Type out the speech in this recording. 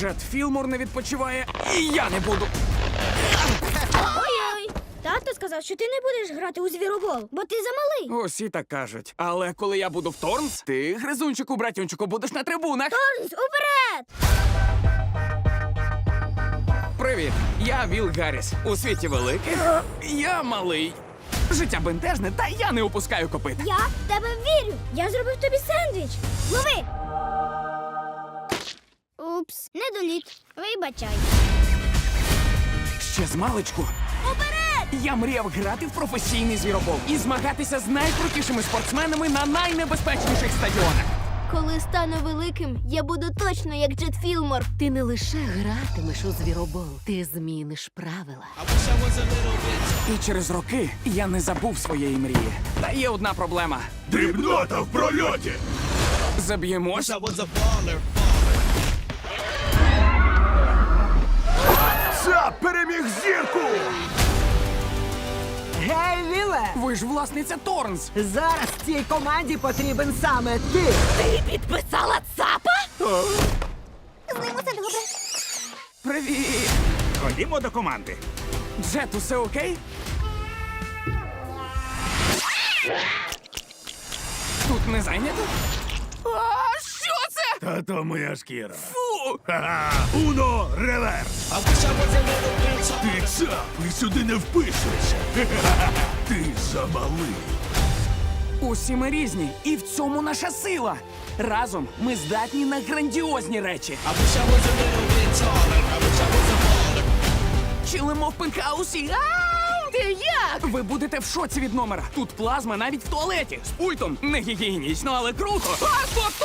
Джет Філмор не відпочиває, і я не буду. Ой-ой! Тато сказав, що ти не будеш грати у звіробол, бо ти замалий. Усі так кажуть. Але коли я буду в Торнс, ти, гризунчику, братюнчику, будеш на трибунах. Торнс, уперед! Привіт, я Віл Гарріс. У світі великих. Я малий. Життя бентежне, та я не опускаю копит. Я в тебе вірю. Я зробив тобі сендвіч. Лови! Упс, недоліт. Вибачай. Ще з маличку. Уперед! Я мріяв грати в професійний звіробол і змагатися з найкрутішими спортсменами на найнебезпечніших стадіонах. Коли стану великим, я буду точно як Джет Філмор. Ти не лише гратимеш у звіробол, ти зміниш правила. І через роки я не забув своєї мрії. Та є одна проблема: Дрібнота в прольоті! заб'ємось. Переміг зірку! Гей, Віле! Ви ж власниця Торнс. Зараз цій команді потрібен саме ти. Ти підписала ЦАПа? З ним усе добре. Привіт! Ходімо до команди. Джет, усе окей? Тут не зайнято? А що це? Та то моя шкіра. Фу! Ха-ха! Уно реверс! Ти цап і сюди не вписуєшся. Ти замалий. Усі ми різні, і в цьому наша сила. Разом ми здатні на грандіозні речі. Чилимо в пентхаусі. Як? Ви будете в шоці від номера. Тут плазма навіть в туалеті. З пультом. Не гігієнічно, але круто. А!